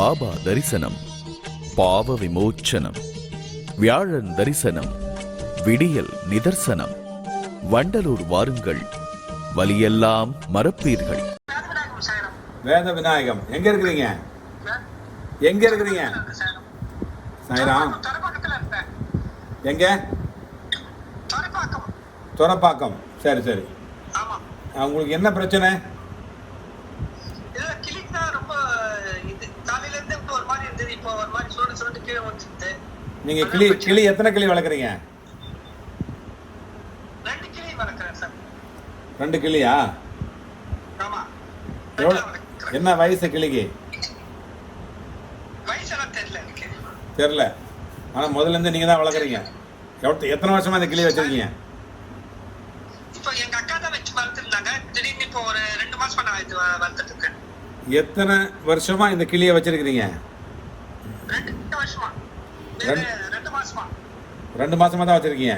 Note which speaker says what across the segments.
Speaker 1: பாபா தரிசனம் பாவ விமோச்சனம் வியாழன் தரிசனம் விடியல் நிதர்சனம் வண்டலூர் வாருங்கள் வலியெல்லாம் மறப்பீர்கள்.
Speaker 2: வேத விநாயகம் எங்க இருக்கிறீங்க? எங்க இருக்கிறீங்க? சாய்ராம். எங்க?
Speaker 3: துறைப்பாக்கம்.
Speaker 2: சரி சரி. உங்களுக்கு என்ன பிரச்சனை
Speaker 3: இது கிளிக் தான் ரொம்ப இது காலையில இருந்து இப்ப ஒரு மாதிரி இருந்தது இப்போ ஒரு மாதிரி சுருண்டு சுருண்டு கீழே வந்துருது
Speaker 2: நீங்க கிளி கிளி எத்தனை கிளி வளர்க்குறீங்க?
Speaker 3: ரெண்டு கிளி வளர்க்குறேன் சார்.
Speaker 2: ரெண்டு கிளியா?
Speaker 3: ஆமா.
Speaker 2: எவ்வளோ. என்ன வயசு கிளிக்கு?
Speaker 3: வயசெல்லாம் தெரியல எனக்கு.
Speaker 2: ஆனால் முதல்ல இருந்து நீங்கள் தான் வளர்க்குறீங்க. எவ்வளோ எத்தனை வருஷமா இந்த கிளி வச்சிருக்கீங்க?
Speaker 3: இப்போ எங்க அக்கா தான் வச்சு வளர்த்துருந்தாங்க. திடீர்னு இப்போ ஒரு ரெண்டு மாசமா நான் வளர்த்துட்டு இருக்கேன்.
Speaker 2: எத்தனை வருஷமா இந்த கிளியை வச்சிருக்கிறீங்க?
Speaker 3: ரெண்டு- மாசமா
Speaker 2: ரெண்டு மாசமா தான் வச்சிருக்கீங்க?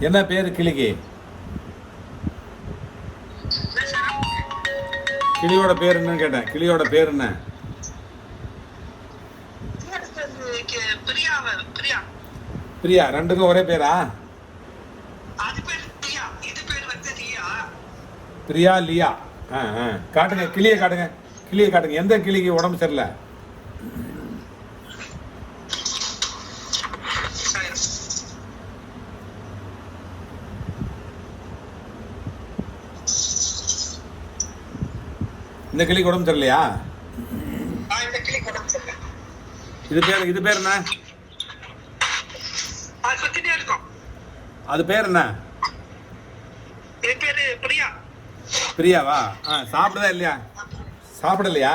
Speaker 2: என்ன பேர் கிளிக்கு? கிளியோட பேர் என்னன்னு கேட்டேன். கிளியோட பேர் என்ன?
Speaker 3: பிரியா பிரியா
Speaker 2: பிரியா ரெண்டுக்கும் ஒரே பேரா?
Speaker 3: பிரியா
Speaker 2: பிரியா லியா. ஆ ஆ. காட்டுங்க கிளியை காட்டுங்க. கிளியை காட்டுங்க. எந்த கிளிக்கு உடம்பு சரியில்லை
Speaker 3: சரி
Speaker 2: இந்த கிளிக்கு உடம்பு சரியில்லையா. இது பேர் இது பேர் என்ன?
Speaker 3: அது
Speaker 2: பேர் என்ன?
Speaker 3: இது பேரு பிரியா.
Speaker 2: பிரியாவா? ஆ சாப்பிடுதா இல்லையா? சாப்பிடலையா?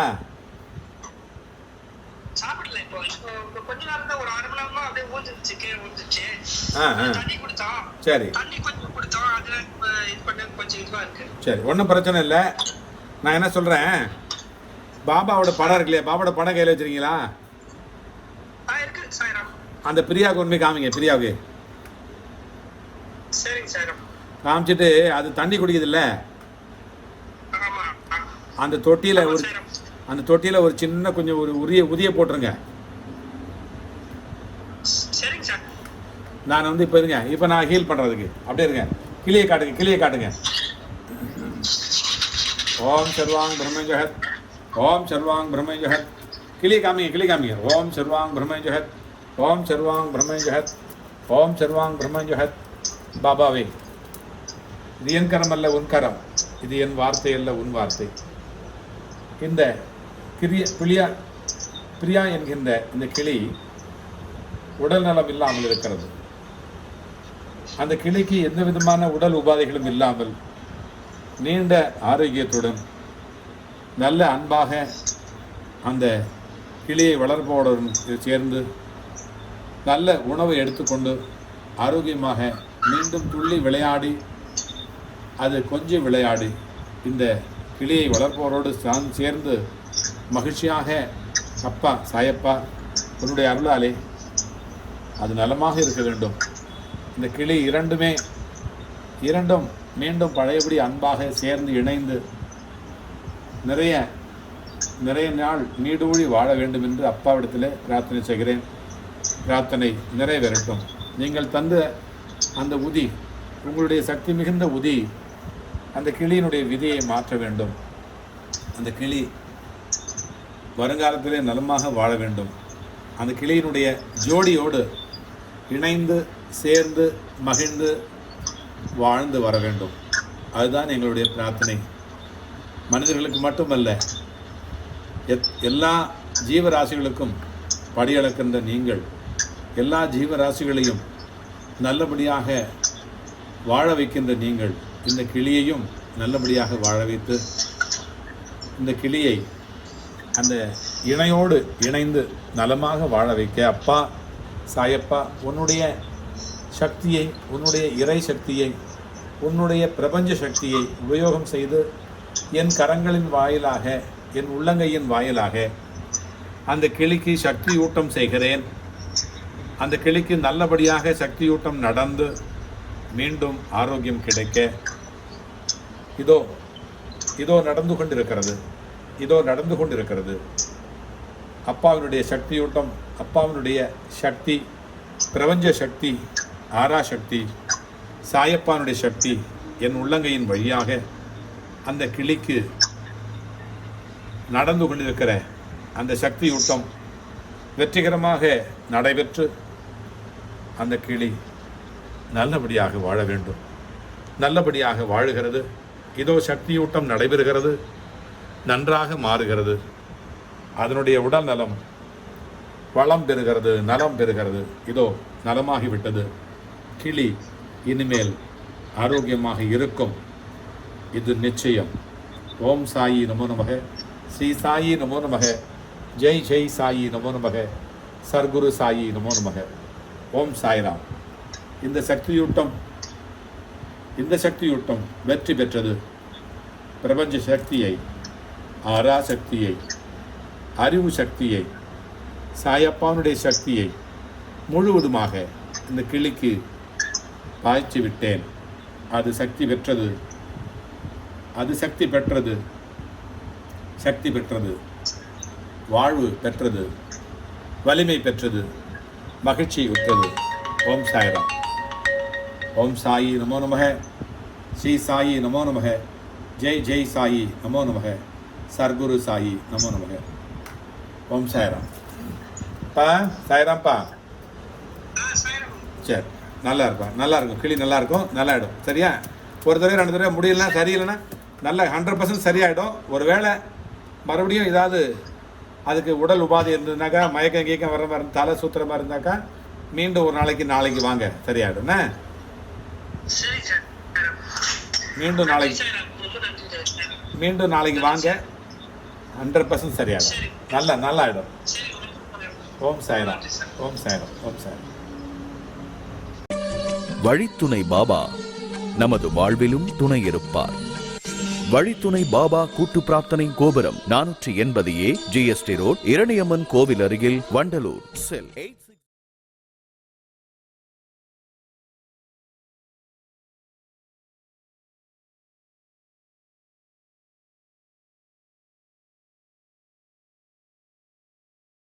Speaker 3: சாப்பிடல இப்போ. கொஞ்ச நேரம் தான் ஒரு அரை மணி நேரமா அப்படியே ஊந்துருச்சு கீழே
Speaker 2: ஆ
Speaker 3: தண்ணி குடித்தோம்.
Speaker 2: சரி.
Speaker 3: தண்ணி கொஞ்சம் குடித்தோம். அதுல இது பண்ண கொஞ்சம் இதுவா இருக்கு.
Speaker 2: சரி ஒன்றும் பிரச்சனை இல்லை. நான் என்ன சொல்கிறேன் பாபாவோட படம் இருக்கு இல்லையா? பாபாவோட படம் கையில் வச்சிருக்கீங்களா? அந்த பிரியாவுக்கு ஒன்று போய் காமிங்க பிரியாவுக்கு. காமிச்சிட்டு அது தண்ணி குடிக்குதுல்ல. அந்த தொட்டியில் ஒரு. அந்த தொட்டியில் ஒரு சின்ன கொஞ்சம் ஒரு உரிய உதிய போட்டுருங்க. நான் வந்து இப்போ இருங்க. இப்போ நான் ஹீல் பண்ணுறதுக்கு அப்படியே இருங்க. கிளியை காட்டுங்க கிளியை காட்டுங்க. ஓம் சர்வாங் பிரம்மஜகத் ஓம் சர்வாங் பிரம்மஜகத். கிளி காமிங்க கிளி காமிங்க ஓம் சர்வாங் பிரம்மஜகத் ஓம் சர்வாங் பிரம்மஜகத் ஓம் சர்வாங் பிரம்மஜகத். பாபாவே இது என் கரம் அல்ல உன் கரம் இது என் வார்த்தை அல்ல உன் வார்த்தை. இந்த கிரிய பிரியா பிரியா என்கின்ற இந்த கிளி உடல் நலம் இல்லாமல் இருக்கிறது. அந்த கிளிக்கு எந்த விதமான உடல் உபாதைகளும் இல்லாமல் நீண்ட ஆரோக்கியத்துடன் நல்ல அன்பாக அந்த கிளியை வளர்ப்பவருடன் சேர்ந்து நல்ல உணவை எடுத்துக்கொண்டு ஆரோக்கியமாக மீண்டும் துள்ளி விளையாடி அது கொஞ்சம் விளையாடி இந்த கிளியை வளர்ப்பவரோடு சேர்ந்து மகிழ்ச்சியாக அப்பா சாயப்பா உன்னுடைய அருளாலே அது நலமாக இருக்க வேண்டும். இந்த கிளி இரண்டுமே இரண்டும் மீண்டும் பழையபடி அன்பாக சேர்ந்து இணைந்து நிறைய நிறைய நாள் நீடூழி வாழ வேண்டும் என்று அப்பாவிடத்தில் பிரார்த்தனை செய்கிறேன். பிரார்த்தனை நிறைவேறட்டும். நீங்கள் தந்த அந்த உதி உங்களுடைய சக்தி மிகுந்த உதி அந்த கிளியினுடைய விதியை மாற்ற வேண்டும். அந்த கிளி வருங்காலத்திலே நலமாக வாழ வேண்டும். அந்த கிளியினுடைய ஜோடியோடு இணைந்து சேர்ந்து மகிழ்ந்து வாழ்ந்து வர வேண்டும். அதுதான் எங்களுடைய பிரார்த்தனை. மனிதர்களுக்கு மட்டுமல்ல எத் எல்லா ஜீவராசிகளுக்கும் படியளக்கின்ற நீங்கள் எல்லா ஜீவராசிகளையும் நல்லபடியாக வாழ வைக்கின்ற நீங்கள் இந்த கிளியையும் நல்லபடியாக வாழ வைத்து இந்த கிளியை அந்த இணையோடு இணைந்து நலமாக வாழ வைக்க அப்பா சாயப்பா உன்னுடைய சக்தியை உன்னுடைய இறை சக்தியை உன்னுடைய பிரபஞ்ச சக்தியை உபயோகம் செய்து என் கரங்களின் வாயிலாக என் உள்ளங்கையின் வாயிலாக அந்த கிளிக்கு சக்தியூட்டம் செய்கிறேன். அந்த கிளிக்கு நல்லபடியாக சக்தியூட்டம் நடந்து மீண்டும் ஆரோக்கியம் கிடைக்க. இதோ இதோ நடந்து கொண்டிருக்கிறது. இதோ நடந்து கொண்டிருக்கிறது. அப்பாவினுடைய சக்தியூட்டம் அப்பாவினுடைய சக்தி பிரபஞ்ச சக்தி ஆரா சக்தி சாயப்பானுடைய சக்தி என் உள்ளங்கையின் வழியாக அந்த கிளிக்கு நடந்து கொண்டிருக்கிற அந்த சக்தியூட்டம் வெற்றிகரமாக நடைபெற்று அந்த கிளி நல்லபடியாக வாழ வேண்டும். நல்லபடியாக வாழுகிறது. இதோ சக்தியூட்டம் நடைபெறுகிறது. நன்றாக மாறுகிறது. அதனுடைய உடல் நலம் வளம் பெறுகிறது நலம் பெறுகிறது. இதோ நலமாகிவிட்டது. கிளி இனிமேல் ஆரோக்கியமாக இருக்கும். இது நிச்சயம். ஓம் சாயி நமோ நமக. ஸ்ரீ சாயி நமோ நமக. ஜெய் ஜெய் சாயி நமோ நமக. சர்க்குரு சாயி நமோ நமக. ஓம் சாய்ராம். இந்த சக்தியூட்டம் இந்த சக்தியூட்டம் வெற்றி பெற்றது. பிரபஞ்ச சக்தியை ஆரா சக்தியை அறிவு சக்தியை சாயப்பானுடைய சக்தியை முழுவதுமாக இந்த கிளிக்கு பாய்ச்சி விட்டேன் அது சக்தி பெற்றது. அது சக்தி பெற்றது. சக்தி பெற்றது. வாழ்வு பெற்றது. வலிமை பெற்றது. மகிழ்ச்சி உற்றது. ஓம் சாய்ராம். ஓம் சாயி நமோ நமக. ஸ்ரீ சாயி நமோ நமக. ஜெய் ஜெய் சாயி நமோ நமக. சர்க்குரு சாயி நமோ நமக. ஓம் சாய்ராம். பா சாய்ராம்ப்பா. சரி. நல்லா இருப்பா நல்லா இருக்கும் கிளி நல்லா இருக்கும் நல்லா ஆகிடும் சரியா? ஒரு தடவை ரெண்டு தடவை முடியலனா சரியில்லைன்னா நல்லா ஹண்ட்ரட் பர்சன்ட் சரியாயிடும். ஒருவேளை மறுபடியும் ஏதாவது அதுக்கு உடல் உபாதை இருந்ததுனாக்கா மயக்கம் கீக்கம் வர மாதிரி தலை சுத்துற மாதிரி இருந்தாக்கா மீண்டும் ஒரு நாளைக்கு நாளைக்கு வாங்க. சரியாயிடும். மீண்டும் நாளைக்கு. மீண்டும் நாளைக்கு வாங்க. ஹண்ட்ரட் பர்சன்ட் சரியாயிடும். நல்லா நல்லா ஆகிடும் ஓம் சாய்ராம். ஓம் சாய்ராம். ஓம் சாய்ராம்.
Speaker 1: வழித்துணை பாபா நமது வாழ்விலும் துணை இருப்பார் வழித்துணை பாபா கூட்டு பிரார்த்தனை கோபுரம் நானூற்றி எண்பது ஏ ஜிஎஸ்டி ரோட் இரணியம்மன் கோவில் அருகில் வண்டலூர். செல் எயிட்